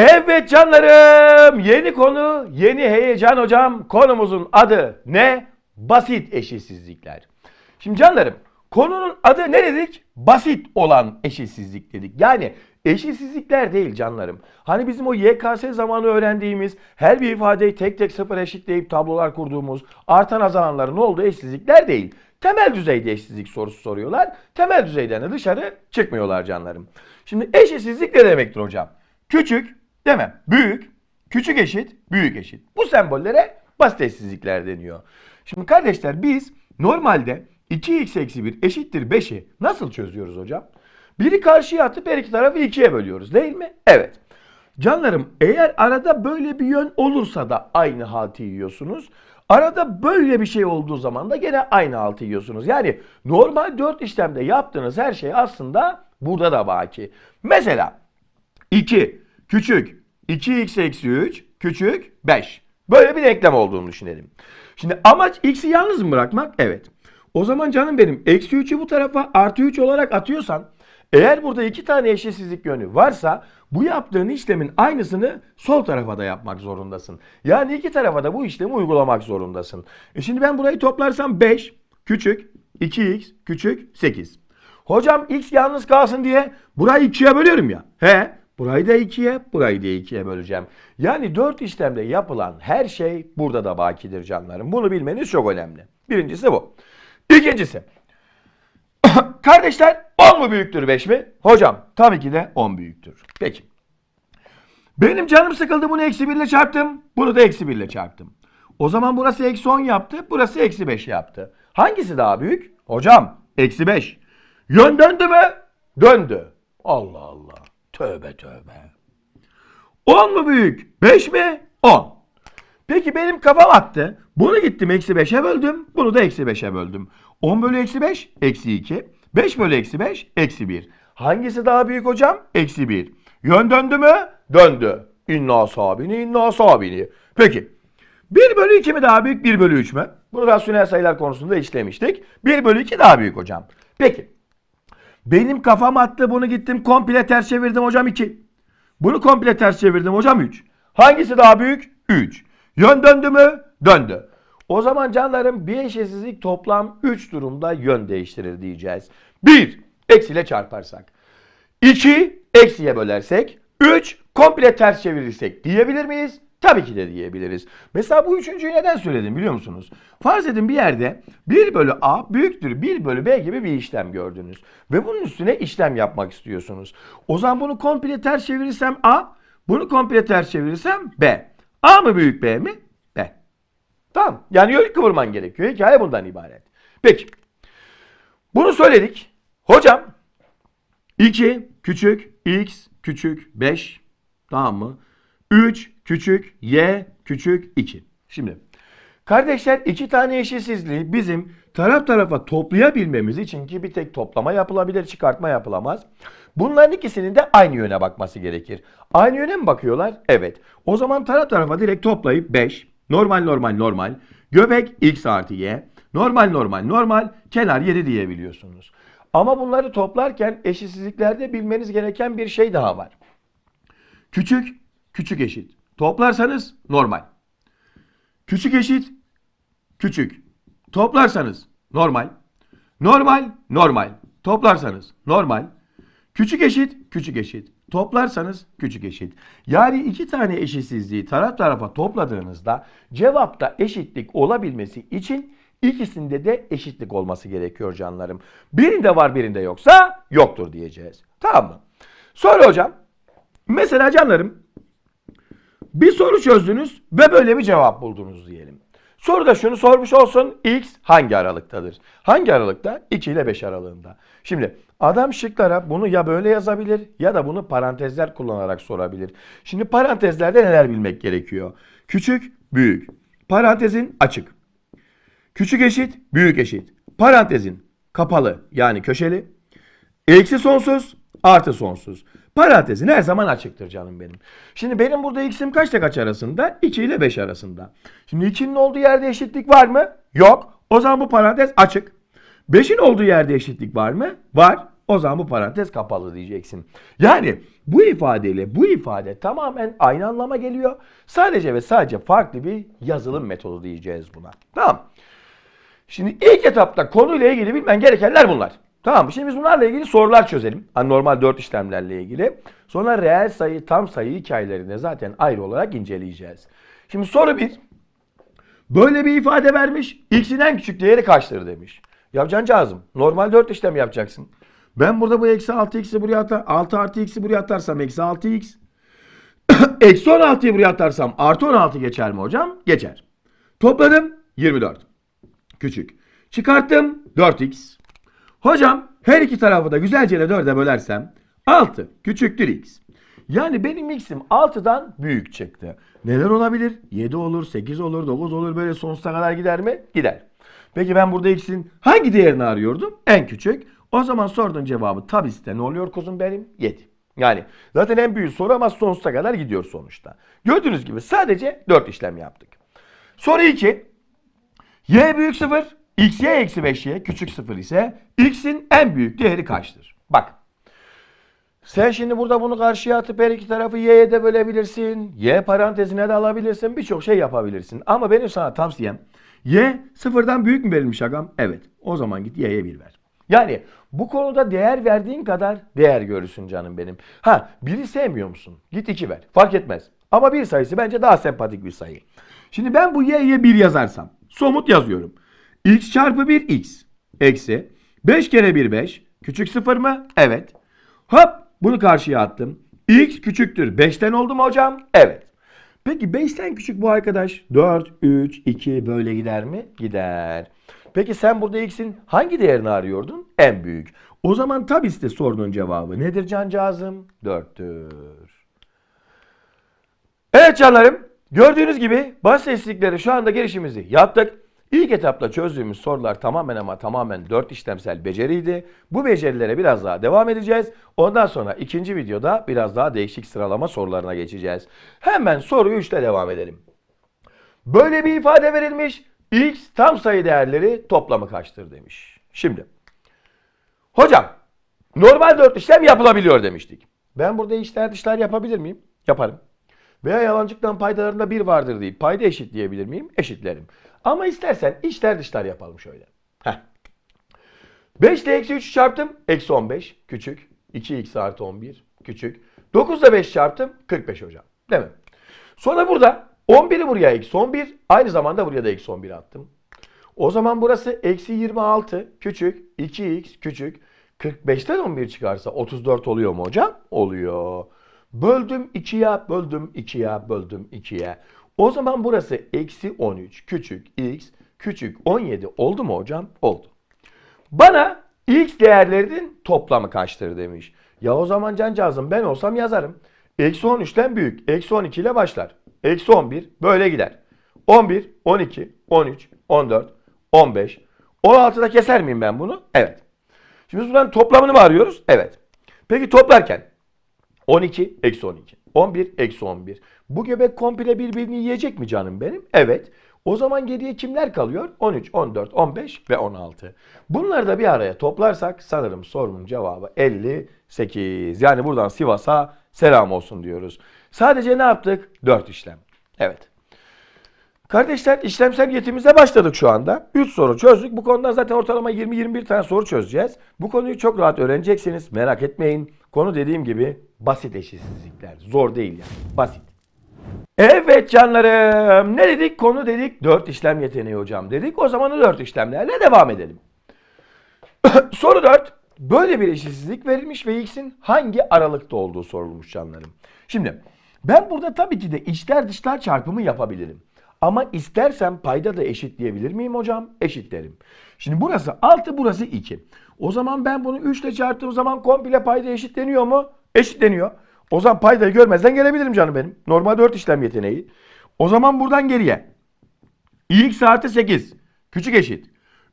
Evet canlarım yeni konu yeni heyecan hocam konumuzun adı ne? Basit eşitsizlikler. Şimdi canlarım konunun adı ne dedik? Basit olan eşitsizlik dedik. Yani eşitsizlikler değil canlarım. Hani bizim o YKS zamanı öğrendiğimiz her bir ifadeyi tek tek sıfır eşitleyip tablolar kurduğumuz artan azalanların olduğu eşitsizlikler değil. Temel düzeyde eşitsizlik sorusu soruyorlar. Temel düzeyden de dışarı çıkmıyorlar canlarım. Şimdi eşitsizlik ne demektir hocam? Küçük, değil mi? Büyük, küçük eşit, büyük eşit. Bu sembollere basit eşitsizlikler deniyor. Şimdi kardeşler biz normalde 2x eksi 1 eşittir 5'i nasıl çözüyoruz hocam? Biri karşıya atıp her iki tarafı ikiye bölüyoruz değil mi? Evet. Canlarım eğer arada böyle bir yön olursa da aynı haltı yiyorsunuz. Arada böyle bir şey olduğu zaman da gene aynı haltı yiyorsunuz. Yani normal 4 işlemde yaptığınız her şey aslında burada da baki. Mesela 2 küçük 2x eksi 3 küçük 5. Böyle bir denklem olduğunu düşünelim. Şimdi amaç x'i yalnız mı bırakmak? Evet. O zaman canım benim eksi 3'ü bu tarafa artı 3 olarak atıyorsan eğer burada iki tane eşitsizlik yönü varsa bu yaptığın işlemin aynısını sol tarafa da yapmak zorundasın. Yani iki tarafa da bu işlemi uygulamak zorundasın. E şimdi ben burayı toplarsam 5 küçük 2x küçük 8. Hocam x yalnız kalsın diye burayı ikiye bölüyorum ya. He burayı da ikiye burayı da ikiye böleceğim. Yani dört işlemde yapılan her şey burada da bakidir canlarım. Bunu bilmeniz çok önemli. Birincisi bu. İkincisi. Kardeşler 10 mu büyüktür 5 mi? Hocam tabii ki de 10 büyüktür. Peki. Benim canım sıkıldı bunu eksi 1 ile çarptım. Bunu da eksi 1 ile çarptım. O zaman burası eksi 10 yaptı. Burası eksi 5 yaptı. Hangisi daha büyük? Hocam eksi 5. Yön döndü mü? Döndü. Allah Allah. Tövbe tövbe. 10 mu büyük? 5 mi? 10. Peki benim kafam attı. Bunu gittim eksi 5'e böldüm. Bunu da eksi 5'e böldüm. 10 bölü eksi 5 eksi 2. 5 bölü eksi 5 eksi 1. Hangisi daha büyük hocam? Eksi 1. Yön döndü mü? Döndü. İnna sabini inna sabini. Peki. 1 bölü 2 mi daha büyük 1 bölü 3 mü? Bunu rasyonel sayılar konusunda işlemiştik. 1 bölü 2 daha büyük hocam. Peki. Benim kafam attı bunu gittim komple ters çevirdim hocam 2. Bunu komple ters çevirdim hocam 3. Hangisi daha büyük? 3. Yön döndü mü? Döndü. O zaman canlarım bir eşitsizlik toplam 3 durumda yön değiştirir diyeceğiz. 1. Eksiyle çarparsak. 2. Eksiye bölersek. 3. Komple ters çevirirsek diyebilir miyiz? Tabii ki de diyebiliriz. Mesela bu üçüncüyü neden söyledim biliyor musunuz? Farz edin bir yerde 1 bölü A büyüktür 1 bölü B gibi bir işlem gördünüz. Ve bunun üstüne işlem yapmak istiyorsunuz. O zaman bunu komple ters çevirirsem A, bunu komple ters çevirirsem B. A mı büyük B mi? B. Tamam. Yani yön kıvırman gerekiyor. Hikaye bundan ibaret. Peki. Bunu söyledik. Hocam 2 küçük x küçük 5 tamam mı? 3 küçük y küçük 2. Şimdi kardeşler iki tane eşitsizliği bizim taraf tarafa toplayabilmemiz için ki bir tek toplama yapılabilir çıkartma yapılamaz. Bunların ikisinin de aynı yöne bakması gerekir. Aynı yöne mi bakıyorlar? Evet. O zaman taraf tarafa direkt toplayıp 5 normal normal normal göbek x artı y normal normal normal kenar 7 diyebiliyorsunuz. Ama bunları toplarken eşitsizliklerde bilmeniz gereken bir şey daha var. Küçük, küçük eşit. Toplarsanız normal. Küçük eşit, küçük. Toplarsanız normal. Normal, normal. Toplarsanız normal. Küçük eşit, küçük eşit. Toplarsanız küçük eşit. Yani iki tane eşitsizliği taraf tarafa topladığınızda cevapta eşitlik olabilmesi için ikisinde de eşitlik olması gerekiyor canlarım. Birinde var birinde yoksa yoktur diyeceğiz. Tamam mı? Sonra hocam mesela canlarım bir soru çözdünüz ve böyle bir cevap buldunuz diyelim. Soruda şunu sormuş olsun. X hangi aralıktadır? Hangi aralıkta? 2 ile 5 aralığında. Şimdi adam şıklara bunu ya böyle yazabilir ya da bunu parantezler kullanarak sorabilir. Şimdi parantezlerde neler bilmek gerekiyor? Küçük, büyük. Parantezin açık. Küçük eşit, büyük eşit. Parantezin kapalı yani köşeli. Eksi sonsuz, artı sonsuz. Parantezin her zaman açıktır canım benim. Şimdi benim burada x'im kaçta kaç arasında? 2 ile 5 arasında. Şimdi 2'nin olduğu yerde eşitlik var mı? Yok. O zaman bu parantez açık. 5'in olduğu yerde eşitlik var mı? Var. O zaman bu parantez kapalı diyeceksin. Yani bu ifadeyle bu ifade tamamen aynı anlama geliyor. Sadece ve sadece farklı bir yazılım metodu diyeceğiz buna. Tamam. Şimdi ilk etapta konuyla ilgili bilmen gerekenler bunlar. Tamam? Şimdi biz bunlarla ilgili sorular çözelim. Hani normal 4 işlemlerle ilgili. Sonra reel sayı, tam sayı hikayelerini zaten ayrı olarak inceleyeceğiz. Şimdi soru 1. Böyle bir ifade vermiş. X'in en küçük değeri kaçtır demiş. Yapacağın cazım. Normal 4 işlem yapacaksın. Ben burada bu eksi 6x'i buraya atar, 6 artı x'i buraya atarsam eksi 6x. eksi 16'yı buraya atarsam artı 16 geçer mi hocam? Geçer. Topladım 24. Küçük. Çıkarttım 4x. Hocam her iki tarafı da güzelce 4'e bölersem 6 küçüktür x. Yani benim x'im 6'dan büyük çıktı. Neler olabilir? 7 olur, 8 olur, 9 olur böyle sonsuza kadar gider mi? Gider. Peki ben burada x'in hangi değerini arıyordum? En küçük. O zaman sorduğun cevabı tabii de ne oluyor kuzum benim? 7. Yani zaten en büyük soru ama sonsuza kadar gidiyor sonuçta. Gördüğünüz gibi sadece 4 işlem yaptık. Soru 2. Y büyük 0, x y eksi 5y küçük 0 ise x'in en büyük değeri kaçtır? Bak. Sen şimdi burada bunu karşıya atıp her iki tarafı y'ye de bölebilirsin. Y parantezine de alabilirsin. Birçok şey yapabilirsin. Ama benim sana tavsiyem y sıfırdan büyük mü verilmiş agam? Evet. O zaman git y'ye 1 ver. Yani bu konuda değer verdiğin kadar değer görürsün canım benim. Ha biri sevmiyor musun? Git 2 ver. Fark etmez. Ama bir sayısı bence daha sempatik bir sayı. Şimdi ben bu y'ye 1 yazarsam somut yazıyorum. X çarpı 1 x eksi 5 kere 1 5 küçük 0 mı? Evet. Hop bunu karşıya attım. x küçüktür 5'ten oldu mu hocam? Evet. Peki 5'ten küçük bu arkadaş 4, 3, 2 böyle gider mi? Gider. Peki sen burada x'in hangi değerini arıyordun? En büyük. O zaman tabii de sorunun cevabı nedir cancağızım? 4'tür. Evet canlarım gördüğünüz gibi bas şu anda girişimizi yaptık. İlk etapta çözdüğümüz sorular tamamen ama tamamen 4 işlemsel beceriydi. Bu becerilere biraz daha devam edeceğiz. Ondan sonra ikinci videoda biraz daha değişik sıralama sorularına geçeceğiz. Hemen soru 3'te devam edelim. Böyle bir ifade verilmiş. X tam sayı değerleri toplamı kaçtır demiş. Şimdi hocam normal 4 işlem yapılabiliyor demiştik. Ben burada içler dışlar yapabilir miyim? Yaparım. Veya yalancıktan paydalarında bir vardır deyip payda eşitleyebilir miyim? Eşitlerim. Ama istersen içler dışlar yapalım şöyle. Heh. 5 ile eksi 3 çarptım. Eksi 15 küçük. 2x artı 11 küçük. 9 ile 5 çarptım. 45 hocam. Değil mi? Sonra burada 11'i buraya eksi 11. Aynı zamanda buraya da eksi 11 attım. O zaman burası eksi 26 küçük. 2x küçük. 45'ten 11 çıkarsa 34 oluyor mu hocam? Oluyor. Böldüm 2'ye, böldüm 2'ye, böldüm 2'ye. O zaman burası eksi 13 küçük x küçük 17 oldu mu hocam? Oldu. Bana x değerlerinin toplamı kaçtır demiş. Ya o zaman cancağızım ben olsam yazarım. Eksi 13'ten büyük. Eksi 12 ile başlar. Eksi 11 böyle gider. 11, 12, 13, 14, 15. 16'da keser miyim ben bunu? Evet. Şimdi biz buradan toplamını mı arıyoruz? Evet. Peki toplarken 12 eksi 12. 11 eksi 11. Bu göbek komple birbirini yiyecek mi canım benim? Evet. O zaman geriye kimler kalıyor? 13, 14, 15 ve 16. Bunları da bir araya toplarsak sanırım sorunun cevabı 58. Yani buradan Sivas'a selam olsun diyoruz. Sadece ne yaptık? 4 işlem. Evet. Kardeşler işlemsel yetimize başladık şu anda. 3 soru çözdük. Bu konuda zaten ortalama 20-21 tane soru çözeceğiz. Bu konuyu çok rahat öğreneceksiniz. Merak etmeyin. Konu dediğim gibi basit eşitsizlikler. Zor değil yani. Basit. Evet canlarım. Ne dedik? Konu dedik. 4 işlem yeteneği hocam dedik. O zaman 4 işlemlerle devam edelim. Soru 4. Böyle bir eşitsizlik verilmiş ve x'in hangi aralıkta olduğu sorulmuş canlarım. Şimdi ben burada tabii ki de içler dışlar çarpımı yapabilirim. Ama istersem payda da eşitleyebilir miyim hocam? Eşitlerim. Şimdi burası 6 burası 2. O zaman ben bunu 3 ile çarptığım zaman komple payda eşitleniyor mu? Eşitleniyor. O zaman paydayı görmezden gelebilirim canım benim. Normal 4 işlem yeteneği. O zaman buradan geriye. x artı 8 küçük eşit.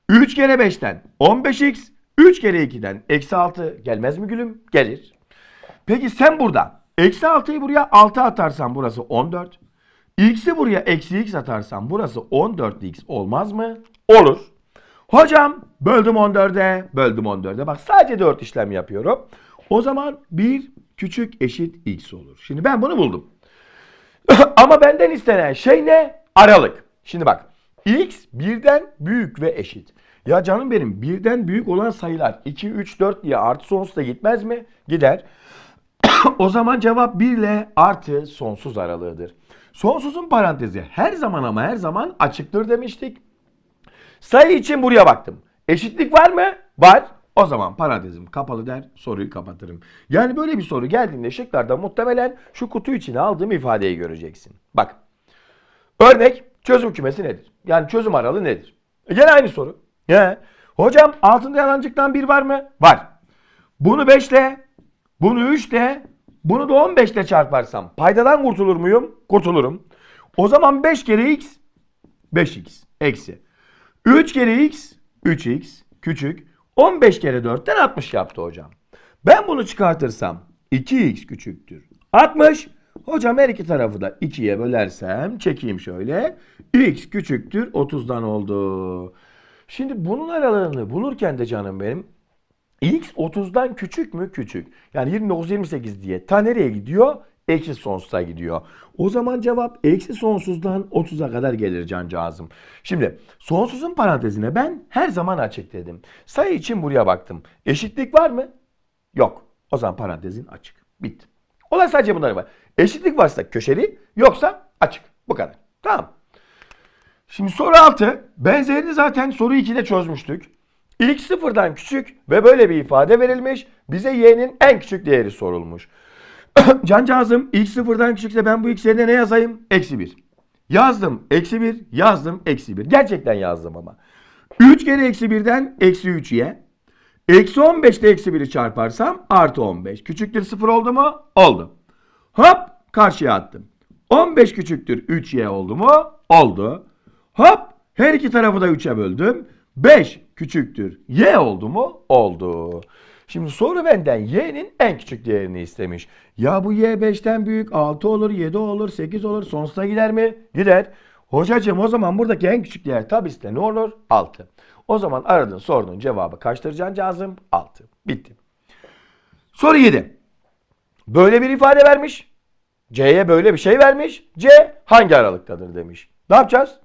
3 kere 5'ten 15x 3 kere 2'den eksi 6 gelmez mi gülüm? Gelir. Peki sen burada eksi 6'yı buraya 6 atarsan burası 14. X'i buraya eksi x atarsan burası 14x olmaz mı? Olur. Hocam böldüm 14'e, böldüm 14'e. Bak sadece 4 işlem yapıyorum. O zaman 1 küçük eşit x olur. Şimdi ben bunu buldum. Ama benden istenen şey ne? Aralık. Şimdi bak. X birden büyük ve eşit. Ya canım benim birden büyük olan sayılar 2, 3, 4 diye artı sonsuza gitmez mi? Gider. o zaman cevap 1 ile artı sonsuz aralığıdır. Sonsuzun parantezi her zaman ama her zaman açıktır demiştik. Sayı için buraya baktım. Eşitlik var mı? Var. O zaman parantezim kapalı der, soruyu kapatırım. Yani böyle bir soru geldiğinde şıklarda muhtemelen şu kutu içine aldığım ifadeyi göreceksin. Bak. Örnek çözüm kümesi nedir? Yani çözüm aralığı nedir? E gene aynı soru. He. Hocam altında yalancıktan bir var mı? Var. Bunu 5 ile, bunu 3 ile, bunu da 15 ile çarparsam paydadan kurtulur muyum? Kurtulurum. O zaman 5 kere x 5x eksi. 3 kere x 3x küçük. 15 kere 4'ten 60 yaptı hocam. Ben bunu çıkartırsam 2x küçüktür. 60. Hocam her iki tarafı da 2'ye bölersem çekeyim şöyle. x küçüktür 30'dan oldu. Şimdi bunun aralığını bulurken de canım benim x 30'dan küçük mü? Küçük. Yani 29 28 diye ta nereye gidiyor? Eksi sonsuza gidiyor. O zaman cevap eksi sonsuzdan 30'a kadar gelir cancağızım. Şimdi sonsuzun parantezine ben her zaman açık dedim. Sayı için buraya baktım. Eşitlik var mı? Yok. O zaman parantezin açık. Bitti. Olay sadece bunlar var. Eşitlik varsa köşeli yoksa açık. Bu kadar. Tamam. Şimdi soru 6. Benzerini zaten soru 2'de çözmüştük. İlk sıfırdan küçük ve böyle bir ifade verilmiş. Bize y'nin en küçük değeri sorulmuş. Cancağızım ilk sıfırdan küçükse ben bu x yerine ne yazayım? Eksi 1. Yazdım eksi 1, yazdım eksi 1. Gerçekten yazdım ama. 3 kere eksi 1'den eksi 3y. Eksi 15 ile eksi 1'i çarparsam artı 15. Küçüktür 0 oldu mu? Oldu. Hop karşıya attım. 15 küçüktür 3y oldu mu? Oldu. Hop her iki tarafı da 3'e böldüm. 5 küçüktür y oldu mu? Oldu. Şimdi soru benden y'nin en küçük değerini istemiş. Ya bu y 5'ten büyük 6 olur, 7 olur, 8 olur. Sonsuza gider mi? Gider. Hocacığım o zaman buradaki en küçük değer tabi iste ne olur? 6. O zaman aradığın sorunun cevabı kaçtır cancağızım? 6. Bitti. Soru 7. Böyle bir ifade vermiş. C'ye böyle bir şey vermiş. C hangi aralıktadır demiş. Ne yapacağız?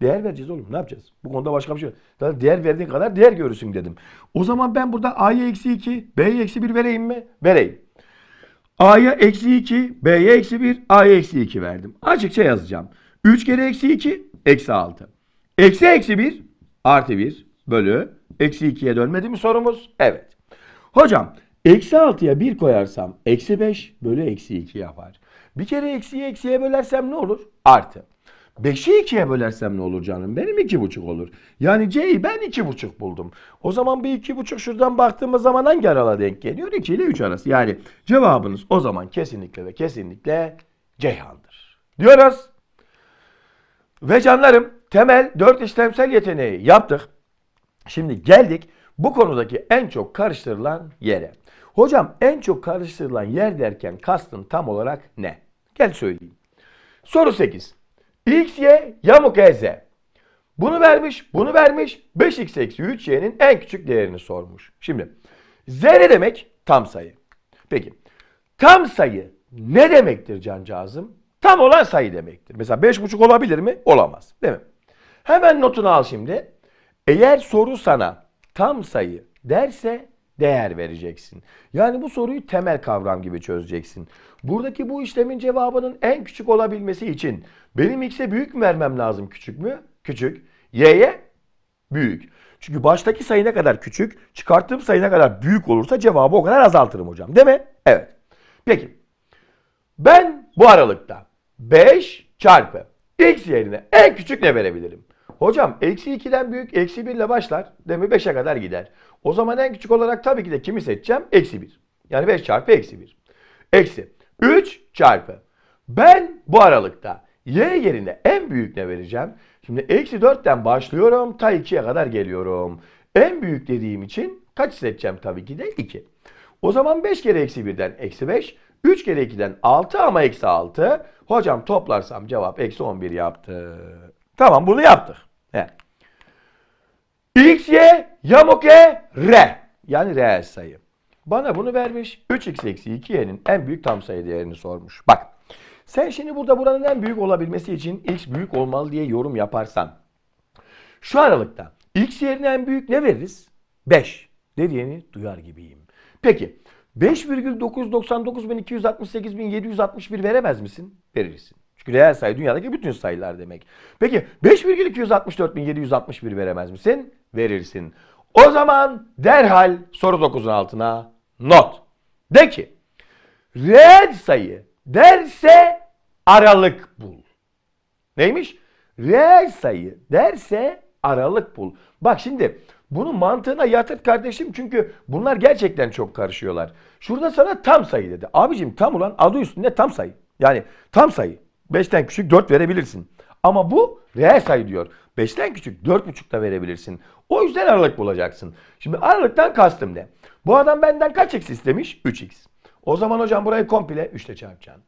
Değer vereceğiz oğlum. Ne yapacağız? Bu konuda başka bir şey yok. Zaten değer verdiğin kadar değer görürsün dedim. O zaman ben burada A'ya eksi 2, B'ye eksi 1 vereyim mi? Vereyim. A'ya eksi 2, B'ye eksi 1, A'ya eksi 2 verdim. Açıkça yazacağım. 3 kere eksi 2, eksi 6. Eksi eksi 1, artı 1 bölü eksi 2'ye dönmedi mi sorumuz? Evet. Hocam eksi 6'ya 1 koyarsam eksi 5 bölü eksi 2 yapar. Bir kere eksiyi eksiye bölersem ne olur? Artı. 5'i 2'ye bölersem ne olur canım? Benim 2,5 olur. Yani C'yi ben 2,5 buldum. O zaman bir 2,5 şuradan baktığımız zaman hangi arala denk geliyor? 2 ile 3 arası. Yani cevabınız o zaman kesinlikle ve kesinlikle Ceyhan'dır. Diyoruz. Ve canlarım temel 4 işlemsel yeteneği yaptık. Şimdi geldik bu konudaki en çok karıştırılan yere. Hocam en çok karıştırılan yer derken kastın tam olarak ne? Gel söyleyeyim. Soru 8. X, Y, yamuk E, Z. Bunu vermiş, bunu vermiş. 5x eksi 3y'nin en küçük değerini sormuş. Şimdi Z ne demek? Tam sayı. Peki tam sayı ne demektir cancağızım? Tam olan sayı demektir. Mesela 5,5 olabilir mi? Olamaz. Değil mi? Hemen notunu al şimdi. Eğer soru sana tam sayı derse değer vereceksin. Yani bu soruyu temel kavram gibi çözeceksin. Buradaki bu işlemin cevabının en küçük olabilmesi için benim x'e büyük mü vermem lazım küçük mü? Küçük. Y'ye büyük. Çünkü baştaki sayı ne kadar küçük, çıkarttığım sayı ne kadar büyük olursa cevabı o kadar azaltırım hocam. Değil mi? Evet. Peki. Ben bu aralıkta 5 çarpı x yerine en küçük ne verebilirim? Hocam eksi 2'den büyük eksi 1 ile başlar. Değil mi? 5'e kadar gider. O zaman en küçük olarak tabii ki de kimi seçeceğim? Eksi 1. Yani 5 çarpı eksi 1. Eksi 3 çarpı. Ben bu aralıkta y yerine en büyük ne vereceğim? Şimdi eksi 4'ten başlıyorum ta 2'ye kadar geliyorum. En büyük dediğim için kaç seçeceğim tabii ki de 2. O zaman 5 kere eksi 1'den eksi 5. 3 kere 2'den 6 ama eksi 6. Hocam toplarsam cevap eksi 11 yaptı. Tamam bunu yaptık. He. X, Y, yamuk Y, R. Yani reel sayı. Bana bunu vermiş. 3x eksi 2y'nin en büyük tam sayı değerini sormuş. Bak. Sen şimdi burada buranın en büyük olabilmesi için x büyük olmalı diye yorum yaparsan. Şu aralıkta x yerine en büyük ne veririz? 5. Dediğini duyar gibiyim. Peki 5,999.268.761 veremez misin? Verirsin. Çünkü reel sayı dünyadaki bütün sayılar demek. Peki 5,264.761 veremez misin? Verirsin. O zaman derhal soru 9'un altına not. De ki reel sayı derse aralık bul. Neymiş? Reel sayı derse aralık bul. Bak şimdi bunu mantığına yatırt kardeşim çünkü bunlar gerçekten çok karışıyorlar. Şurada sana tam sayı dedi. Abicim tam ulan adı üstünde tam sayı. Yani tam sayı. 5'ten küçük 4 verebilirsin. Ama bu reel sayı diyor. 5'ten küçük 4,5 da verebilirsin. O yüzden aralık bulacaksın. Şimdi aralıktan kastım ne? Bu adam benden kaç x istemiş? 3x. O zaman hocam burayı komple 3 ile çarpacaksın.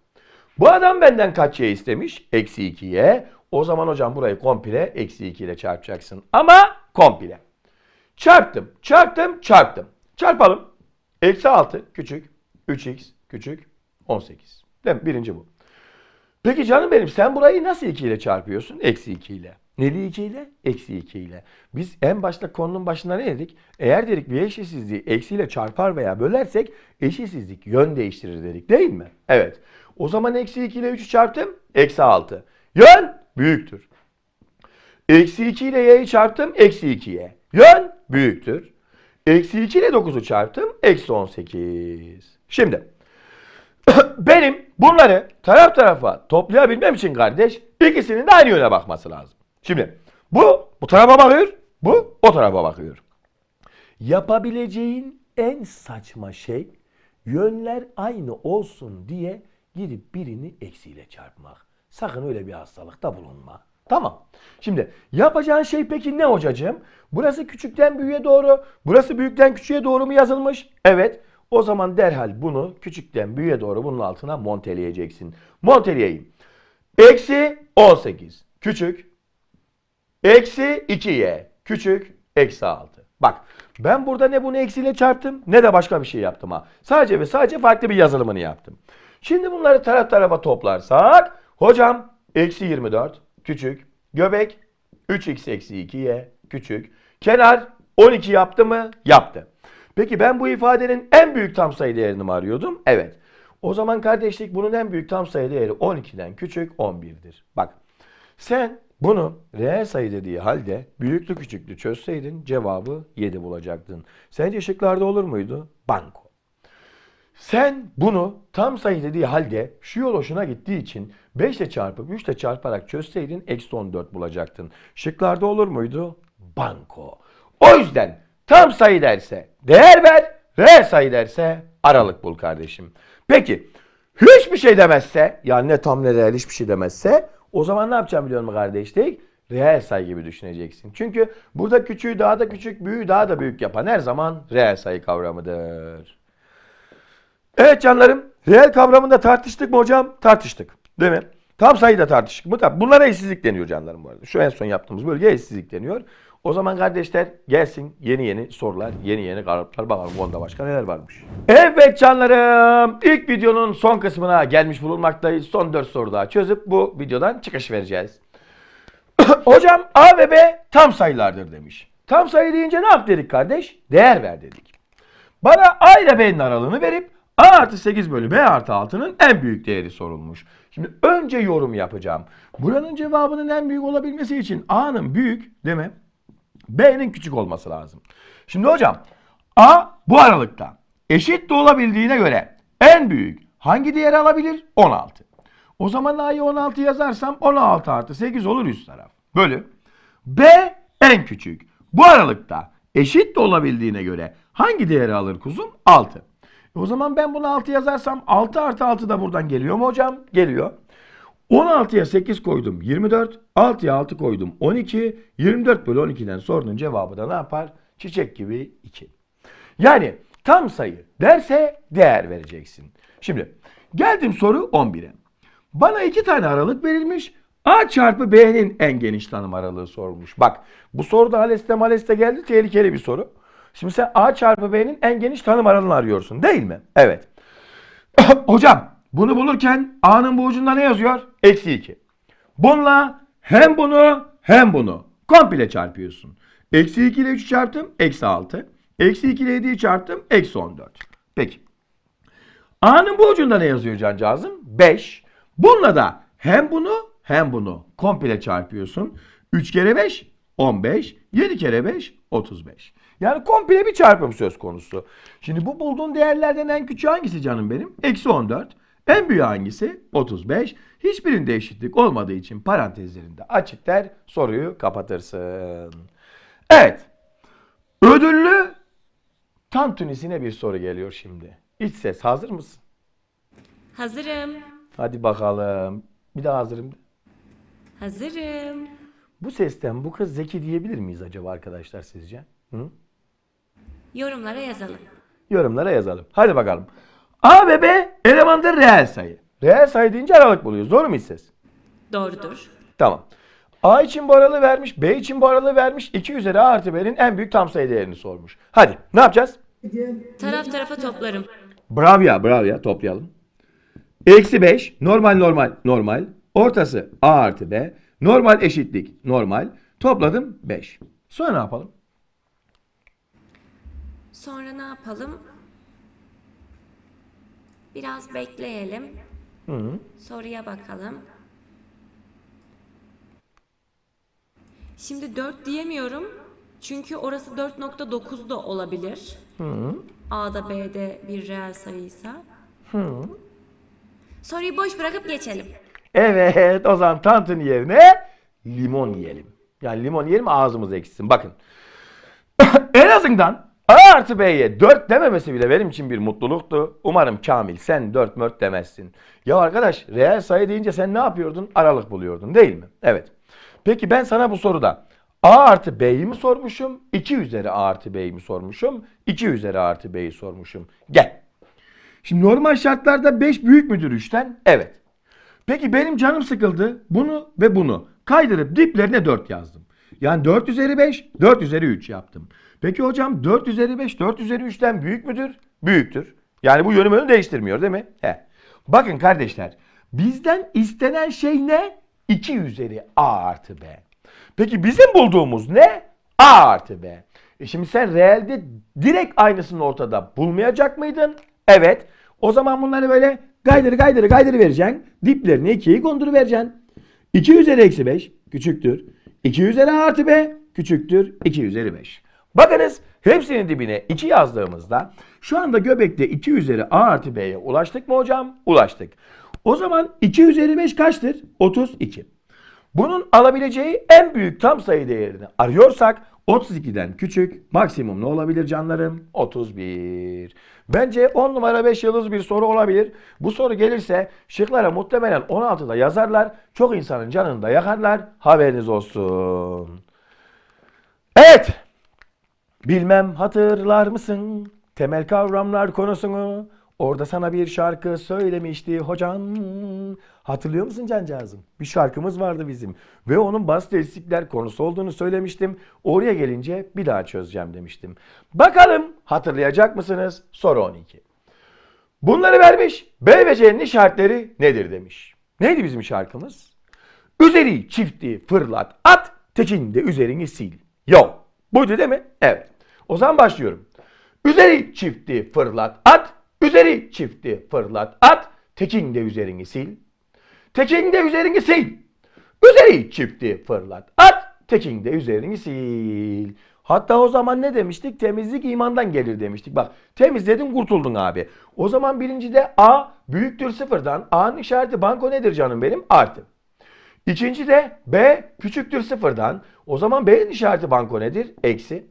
Bu adam benden kaç y istemiş? Eksi 2y. O zaman hocam burayı komple eksi 2 ile çarpacaksın. Ama komple. Çarptım, çarptım, çarptım. Çarpalım. Eksi 6 küçük, 3x küçük, 18. Değil mi? Birinci bu. Peki canım benim sen burayı nasıl 2 ile çarpıyorsun? Eksi 2 ile. Neli 2 ile? Eksi 2 ile. Biz en başta konunun başında ne dedik? Eğer dedik bir eşitsizliği eksiyle çarpar veya bölersek eşitsizlik yön değiştirir dedik değil mi? Evet. O zaman eksi 2 ile 3'ü çarptım. Eksi 6. Yön büyüktür. Eksi 2 ile y'yi çarptım. Eksi 2y. Yön büyüktür. Eksi 2 ile 9'u çarptım. Eksi 18. Şimdi benim bunları taraf tarafa toplayabilmem için kardeş ikisinin de aynı yöne bakması lazım. Şimdi bu bu tarafa bakıyor, bu o tarafa bakıyor. Yapabileceğin en saçma şey yönler aynı olsun diye gidip birini eksiyle çarpmak. Sakın öyle bir hastalıkta bulunma. Tamam. Şimdi yapacağın şey peki ne hocacığım? Burası küçükten büyüğe doğru, burası büyükten küçüğe doğru mu yazılmış? Evet. O zaman derhal bunu küçükten büyüğe doğru bunun altına monteleyeceksin. Monteleyeyim. Eksi 18. Küçük. Eksi 2y. Küçük. Eksi 6. Bak ben burada ne bunu eksiyle çarptım ne de başka bir şey yaptım ha. Sadece ve sadece farklı bir yazılımını yaptım. Şimdi bunları taraf tarafa toplarsak hocam eksi 24 küçük. Göbek 3x eksi 2y küçük. Kenar 12 yaptı mı? Yaptı. Peki ben bu ifadenin en büyük tam sayı değerini mi arıyordum? Evet. O zaman kardeşlik bunun en büyük tam sayı değeri 12'den küçük 11'dir. Bak sen bunu reel sayı dediği halde büyüklü küçüklü çözseydin cevabı 7 bulacaktın. Sence şıklarda olur muydu? Banko. Sen bunu tam sayı dediği halde şu yol hoşuna gittiği için 5 ile çarpıp 3 ile çarparak çözseydin eksi 14 bulacaktın. Şıklarda olur muydu? Banko. O yüzden tam sayı derse değer ver, reel sayı derse aralık bul kardeşim. Peki hiçbir şey demezse yani ne tam ne reel hiçbir şey demezse o zaman ne yapacağım biliyor musun kardeşlik? Reel sayı gibi düşüneceksin. Çünkü burada küçüğü daha da küçük, büyüğü daha da büyük yapan her zaman reel sayı kavramıdır. Evet canlarım. Reel kavramında tartıştık mı hocam? Tartıştık. Değil mi? Tam sayıda tartıştık mı? Bunlara eşsizlik deniyor canlarım bu arada. Şu en son yaptığımız bölge eşsizlik deniyor. O zaman kardeşler gelsin yeni yeni sorular, yeni yeni kalıplar bakalım onda başka neler varmış. Evet canlarım. ilk videonun son kısmına gelmiş bulunmaktayız. Son 4 soru daha çözüp bu videodan çıkış vereceğiz. Hocam A ve B tam sayılardır demiş. Tam sayı deyince ne yap dedik kardeş? Değer ver dedik. Bana A ile B'nin aralığını verip A artı 8 bölü B artı 6'nın en büyük değeri sorulmuş. Şimdi önce yorum yapacağım. Buranın cevabının en büyük olabilmesi için A'nın büyük değil mi? B'nin küçük olması lazım. Şimdi hocam A bu aralıkta eşit de olabildiğine göre en büyük hangi değeri alabilir? 16. O zaman A'yı 16 yazarsam 16 artı 8 olur üst taraf. Bölü. B en küçük. Bu aralıkta eşit de olabildiğine göre hangi değeri alır kuzum? 6. E O zaman ben bunu 6 yazarsam 6 artı 6 da buradan geliyor mu hocam? Geliyor. 16'ya 8 koydum 24. 6'ya 6 koydum 12. 24 bölü 12'den sorunun cevabı da ne yapar? Çiçek gibi 2. Yani tam sayı derse değer vereceksin. Şimdi geldim soru 11'e. Bana iki tane aralık verilmiş. A çarpı B'nin en geniş tanım aralığı sorulmuş. Bak bu soruda Aleste Maleste geldi tehlikeli bir soru. Şimdi sen A çarpı B'nin en geniş tanım aralığını arıyorsun değil mi? Evet. Hocam bunu bulurken A'nın bu ucunda ne yazıyor? Eksi 2. Bununla hem bunu hem bunu komple çarpıyorsun. Eksi 2 ile 3'ü çarptım. Eksi 6. Eksi 2 ile 7'yi çarptım. Eksi 14. Peki. A'nın bu ucunda ne yazıyor cancağızım? 5. Bununla da hem bunu hem bunu komple çarpıyorsun. 3 kere 5 15. 7 kere 5 35. Yani komple bir çarpım söz konusu. Şimdi bu bulduğun değerlerden en küçüğü hangisi canım benim? Eksi 14. En büyüğü hangisi? 35. Hiçbirinde eşitlik olmadığı için parantezlerinde açık der soruyu kapatırsın. Evet. Ödüllü tantunisine bir soru geliyor şimdi. İç ses hazır mısın? Hazırım. Hadi bakalım. Bir daha hazırım. de. Hazırım. Bu sesten bu kız zeki diyebilir miyiz acaba arkadaşlar sizce? Hı? Yorumlara yazalım. Yorumlara yazalım. Hadi bakalım. A ve B elemandır reel sayı. Reel sayı deyince aralık buluyoruz. Doğru mu ses? Doğrudur. Tamam. A için bu aralığı vermiş, B için bu aralığı vermiş. 2 üzeri A artı B'nin en büyük tam sayı değerini sormuş. Hadi ne yapacağız? Taraf tarafa toplarım. Bravo ya, bravo ya. Toplayalım. Eksi 5, normal normal normal. Ortası A artı B. Normal eşitlik normal. Topladım 5. Sonra ne yapalım? Sonra ne yapalım? Biraz bekleyelim. Soruya bakalım. Şimdi 4 diyemiyorum. Çünkü orası 4.9 da olabilir. A'da B'de bir reel sayıysa. Soruyu boş bırakıp geçelim. Evet o zaman tantuni yerine limon yiyelim. Yani limon yiyelim ağzımız ekşisin. Bakın. en azından A artı B'ye 4 dememesi bile benim için bir mutluluktu. Umarım Kamil sen 4 mört demezsin. Ya arkadaş reel sayı deyince sen ne yapıyordun? Aralık buluyordun değil mi? Evet. Peki ben sana bu soruda A artı B'yi mi sormuşum? 2 üzeri A artı B'yi mi sormuşum? 2 üzeri A artı B'yi sormuşum. Gel. Şimdi normal şartlarda 5 büyük müdür 3'ten? Evet. Peki benim canım sıkıldı. Bunu ve bunu kaydırıp diplerine 4 yazdım. Yani 4 üzeri 5, 4 üzeri 3 yaptım. Peki hocam 4 üzeri 5, 4 üzeri 3'ten büyük müdür? Büyüktür. Yani bu yönümünü değiştirmiyor değil mi? He. Bakın kardeşler bizden istenen şey ne? 2 üzeri A artı B. Peki bizim bulduğumuz ne? A artı B. E şimdi sen reelde direkt aynısını ortada bulmayacak mıydın? Evet. O zaman bunları böyle gaydırı gaydırı gaydırı vereceksin. Diplerine 2'yi kondur vereceksin. 2 üzeri eksi 5 küçüktür. 2 üzeri A artı B küçüktür. 2 üzeri 5. Bakınız hepsinin dibine 2 yazdığımızda şu anda göbekte 2 üzeri A artı B'ye ulaştık mı hocam? Ulaştık. O zaman 2 üzeri 5 kaçtır? 32. Bunun alabileceği en büyük tam sayı değerini arıyorsak 32'den küçük maksimum ne olabilir canlarım? 31. Bence 10 numara 5 yıldız bir soru olabilir. Bu soru gelirse şıklara muhtemelen 16'da yazarlar. Çok insanın canını da yakarlar. Haberiniz olsun. Evet. Bilmem hatırlar mısın temel kavramlar konusunu? Orada sana bir şarkı söylemişti hocan. Hatırlıyor musun cancağızım? Bir şarkımız vardı bizim. Ve onun bas destekler konusu olduğunu söylemiştim. Oraya gelince bir daha çözeceğim demiştim. Bakalım hatırlayacak mısınız? Soru 12. Bunları vermiş. B ve C'nin işaretleri nedir demiş. Neydi bizim şarkımız? Üzeri çifti fırlat at, tekinde üzerini sil. Yok. Buydu değil mi? Evet. O zaman başlıyorum. Üzeri çifti fırlat at, üzeri çifti fırlat at, tekinde üzerini sil. Tekinde üzerini sil. Üzeri çifti fırlat at, tekinde üzerini sil. Hatta o zaman ne demiştik? Temizlik imandan gelir demiştik. Bak temizledin kurtuldun abi. O zaman birincide A büyüktür sıfırdan. A'nın işareti banko nedir canım benim? Artı. İkinci de B küçüktür sıfırdan. O zaman B'nin işareti banko nedir? Eksi.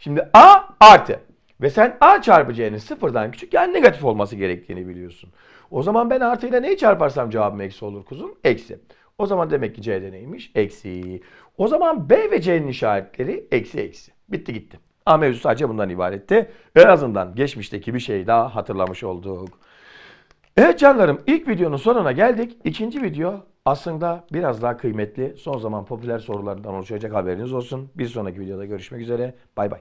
Şimdi A artı. Ve sen A çarpı C'nin sıfırdan küçük yani negatif olması gerektiğini biliyorsun. O zaman ben artıyla neyi çarparsam cevabım eksi olur kuzum? Eksi. O zaman demek ki C'de neymiş? Eksi. O zaman B ve C'nin işaretleri eksi eksi. Bitti gitti. A mevzu sadece bundan ibaretti. En azından geçmişteki bir şey daha hatırlamış olduk. Evet canlarım ilk videonun sonuna geldik. İkinci video aslında biraz daha kıymetli son zaman popüler sorulardan oluşacak haberiniz olsun. Bir sonraki videoda görüşmek üzere. Bay bay.